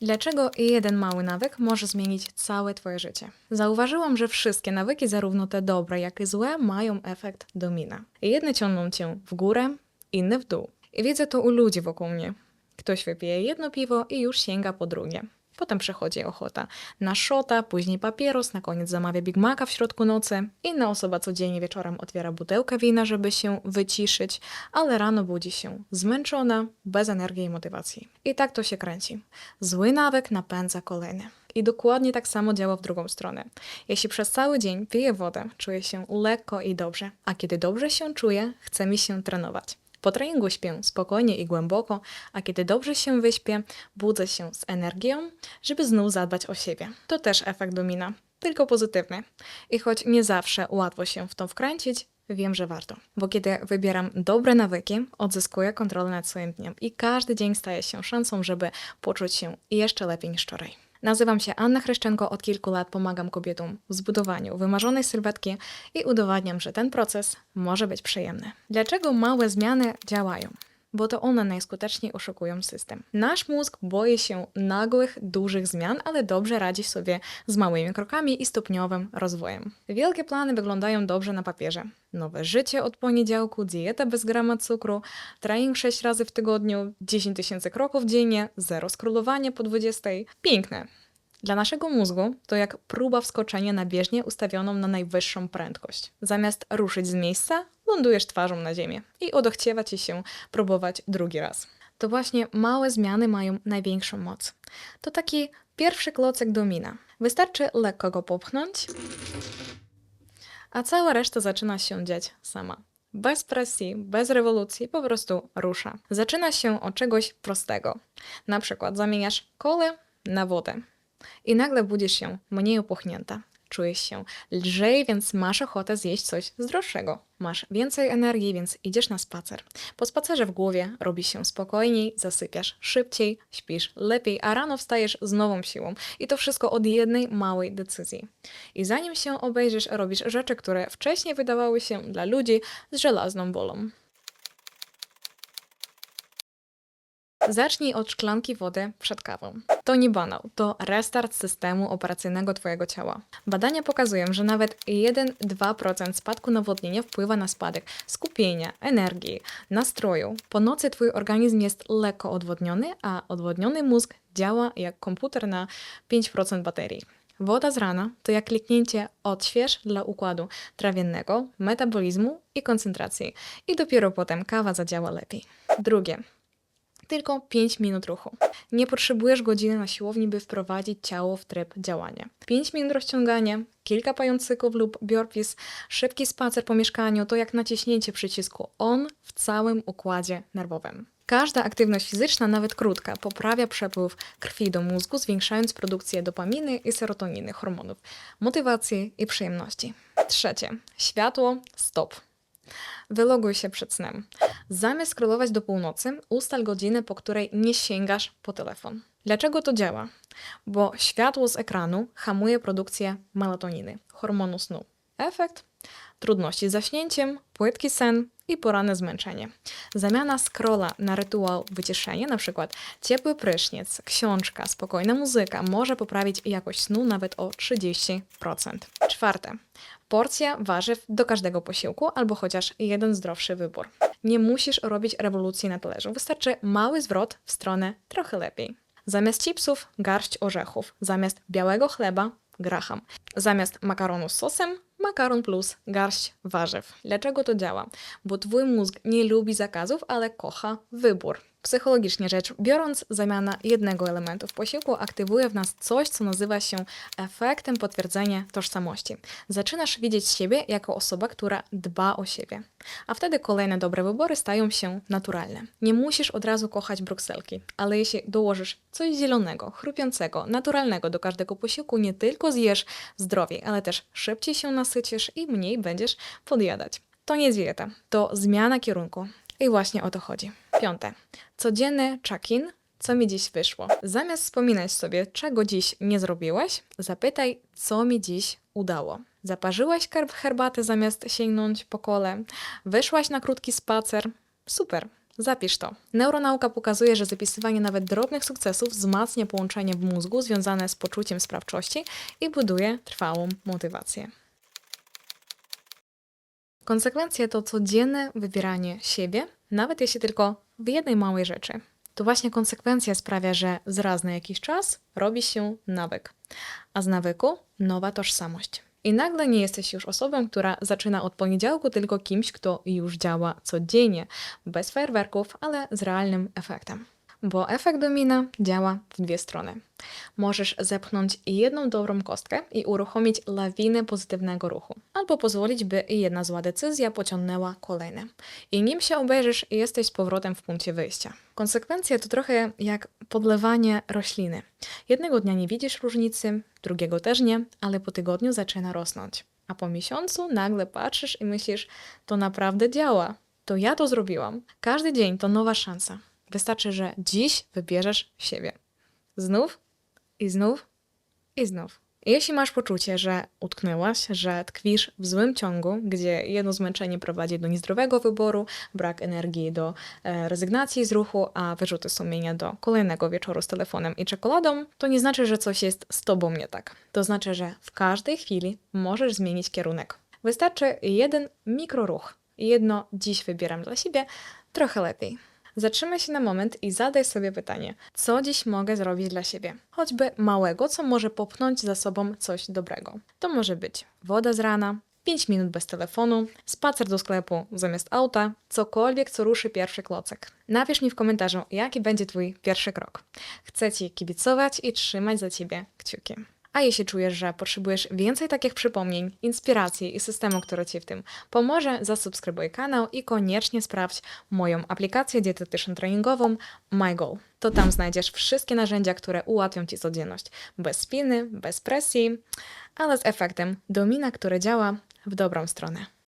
Dlaczego jeden mały nawyk może zmienić całe Twoje życie? Zauważyłam, że wszystkie nawyki, zarówno te dobre, jak i złe, mają efekt domina. Jedne ciągną cię w górę, inne w dół. I widzę to u ludzi wokół mnie. Ktoś wypije jedno piwo i już sięga po drugie. Potem przychodzi ochota na szota, później papieros, na koniec zamawia Big Maca w środku nocy. Inna osoba codziennie wieczorem otwiera butelkę wina, żeby się wyciszyć, ale rano budzi się zmęczona, bez energii i motywacji. I tak to się kręci. Zły nawyk napędza kolejny. I dokładnie tak samo działa w drugą stronę. Jeśli przez cały dzień piję wodę, czuję się lekko i dobrze, a kiedy dobrze się czuję, chce mi się trenować. Po treningu śpię spokojnie i głęboko, a kiedy dobrze się wyśpię, budzę się z energią, żeby znów zadbać o siebie. To też efekt domina, tylko pozytywny. I choć nie zawsze łatwo się w to wkręcić, wiem, że warto. Bo kiedy wybieram dobre nawyki, odzyskuję kontrolę nad swoim dniem i każdy dzień staje się szansą, żeby poczuć się jeszcze lepiej niż wczoraj. Nazywam się Anna Chryszczenko, od kilku lat pomagam kobietom w zbudowaniu wymarzonej sylwetki i udowadniam, że ten proces może być przyjemny. Dlaczego małe zmiany działają? Bo to one najskuteczniej oszukują system. Nasz mózg boi się nagłych, dużych zmian, ale dobrze radzi sobie z małymi krokami i stopniowym rozwojem. Wielkie plany wyglądają dobrze na papierze. Nowe życie od poniedziałku, dieta bez grama cukru, trening 6 razy w tygodniu, 10 tysięcy kroków dziennie, zero skrolowania po 20. Piękne. Dla naszego mózgu to jak próba wskoczenia na bieżnię ustawioną na najwyższą prędkość. Zamiast ruszyć z miejsca, lądujesz twarzą na ziemię i odochciewa ci się próbować drugi raz. To właśnie małe zmiany mają największą moc. To taki pierwszy klocek domina. Wystarczy lekko go popchnąć, a cała reszta zaczyna się dziać sama. Bez presji, bez rewolucji, po prostu rusza. Zaczyna się od czegoś prostego. Na przykład zamieniasz kole na wodę i nagle budzisz się mniej opuchnięta. Czujesz się lżej, więc masz ochotę zjeść coś zdrowszego. Masz więcej energii, więc idziesz na spacer. Po spacerze w głowie robi się spokojniej, zasypiasz szybciej, śpisz lepiej, a rano wstajesz z nową siłą. I to wszystko od jednej małej decyzji. I zanim się obejrzysz, robisz rzeczy, które wcześniej wydawały się dla ludzi z żelazną bolą. Zacznij od szklanki wody przed kawą. To nie banał, to restart systemu operacyjnego Twojego ciała. Badania pokazują, że nawet 1-2% spadku nawodnienia wpływa na spadek skupienia, energii, nastroju. Po nocy Twój organizm jest lekko odwodniony, a odwodniony mózg działa jak komputer na 5% baterii. Woda z rana to jak kliknięcie odśwież dla układu trawiennego, metabolizmu i koncentracji. I dopiero potem kawa zadziała lepiej. Drugie. Tylko 5 minut ruchu. Nie potrzebujesz godziny na siłowni, by wprowadzić ciało w tryb działania. 5 minut rozciągania, kilka pającyków lub burpees, szybki spacer po mieszkaniu to jak naciśnięcie przycisku ON w całym układzie nerwowym. Każda aktywność fizyczna, nawet krótka, poprawia przepływ krwi do mózgu, zwiększając produkcję dopaminy i serotoniny, hormonów, motywacji i przyjemności. Trzecie. Światło, stop. Wyloguj się przed snem. Zamiast scrollować do północy, ustal godzinę, po której nie sięgasz po telefon. Dlaczego to działa? Bo światło z ekranu hamuje produkcję melatoniny, hormonu snu. Efekt? Trudności z zaśnięciem, płytki sen i poranne zmęczenie. Zamiana scrolla na rytuał wyciszenia, przykład ciepły prysznic, książka, spokojna muzyka może poprawić jakość snu nawet o 30%. Czwarte. Porcja warzyw do każdego posiłku albo chociaż jeden zdrowszy wybór. Nie musisz robić rewolucji na talerzu, wystarczy mały zwrot w stronę trochę lepiej. Zamiast chipsów garść orzechów, zamiast białego chleba graham, zamiast makaronu z sosem makaron plus garść warzyw. Dlaczego to działa? Bo twój mózg nie lubi zakazów, ale kocha wybór. Psychologicznie rzecz biorąc, zamiana jednego elementu w posiłku aktywuje w nas coś, co nazywa się efektem potwierdzenia tożsamości. Zaczynasz widzieć siebie jako osoba, która dba o siebie. A wtedy kolejne dobre wybory stają się naturalne. Nie musisz od razu kochać brukselki, ale jeśli dołożysz coś zielonego, chrupiącego, naturalnego do każdego posiłku, nie tylko zjesz zdrowiej, ale też szybciej się nasycisz i mniej będziesz podjadać. To nie dieta, to zmiana kierunku. I właśnie o to chodzi. Piąte. Codzienny check-in. Co mi dziś wyszło? Zamiast wspominać sobie, czego dziś nie zrobiłeś, zapytaj, co mi dziś udało. Zaparzyłaś herbatę zamiast sięgnąć po kole? Wyszłaś na krótki spacer? Super. Zapisz to. Neuronauka pokazuje, że zapisywanie nawet drobnych sukcesów wzmacnia połączenie w mózgu związane z poczuciem sprawczości i buduje trwałą motywację. Konsekwencje to codzienne wybieranie siebie, nawet jeśli tylko w jednej małej rzeczy. To właśnie konsekwencja sprawia, że z raz na jakiś czas robi się nawyk, a z nawyku nowa tożsamość. I nagle nie jesteś już osobą, która zaczyna od poniedziałku, tylko kimś, kto już działa codziennie, bez fajerwerków, ale z realnym efektem. Bo efekt domina działa w dwie strony. Możesz zepchnąć jedną dobrą kostkę i uruchomić lawinę pozytywnego ruchu, albo pozwolić, by jedna zła decyzja pociągnęła kolejne. I nim się obejrzysz, jesteś z powrotem w punkcie wyjścia. Konsekwencje to trochę jak podlewanie rośliny. Jednego dnia nie widzisz różnicy, drugiego też nie, ale po tygodniu zaczyna rosnąć. A po miesiącu nagle patrzysz i myślisz, to naprawdę działa. To ja to zrobiłam. Każdy dzień to nowa szansa. Wystarczy, że dziś wybierzesz siebie. Znów i znów i znów. Jeśli masz poczucie, że utknęłaś, że tkwisz w złym ciągu, gdzie jedno zmęczenie prowadzi do niezdrowego wyboru, brak energii do e, rezygnacji z ruchu, a wyrzuty sumienia do kolejnego wieczoru z telefonem i czekoladą, to nie znaczy, że coś jest z tobą nie tak. To znaczy, że w każdej chwili możesz zmienić kierunek. Wystarczy jeden mikroruch. Jedno dziś wybieram dla siebie trochę lepiej. Zatrzymaj się na moment i zadaj sobie pytanie, co dziś mogę zrobić dla siebie? Choćby małego, co może popchnąć za sobą coś dobrego. To może być woda z rana, 5 minut bez telefonu, spacer do sklepu zamiast auta, cokolwiek, co ruszy pierwszy klocek. Napisz mi w komentarzu, jaki będzie Twój pierwszy krok. Chcę Ci kibicować i trzymać za Ciebie kciuki. A jeśli czujesz, że potrzebujesz więcej takich przypomnień, inspiracji i systemu, który Ci w tym pomoże, zasubskrybuj kanał i koniecznie sprawdź moją aplikację dietetyczno-treningową MyGoal. To tam znajdziesz wszystkie narzędzia, które ułatwią Ci codzienność. Bez spiny, bez presji, ale z efektem domina, które działa w dobrą stronę.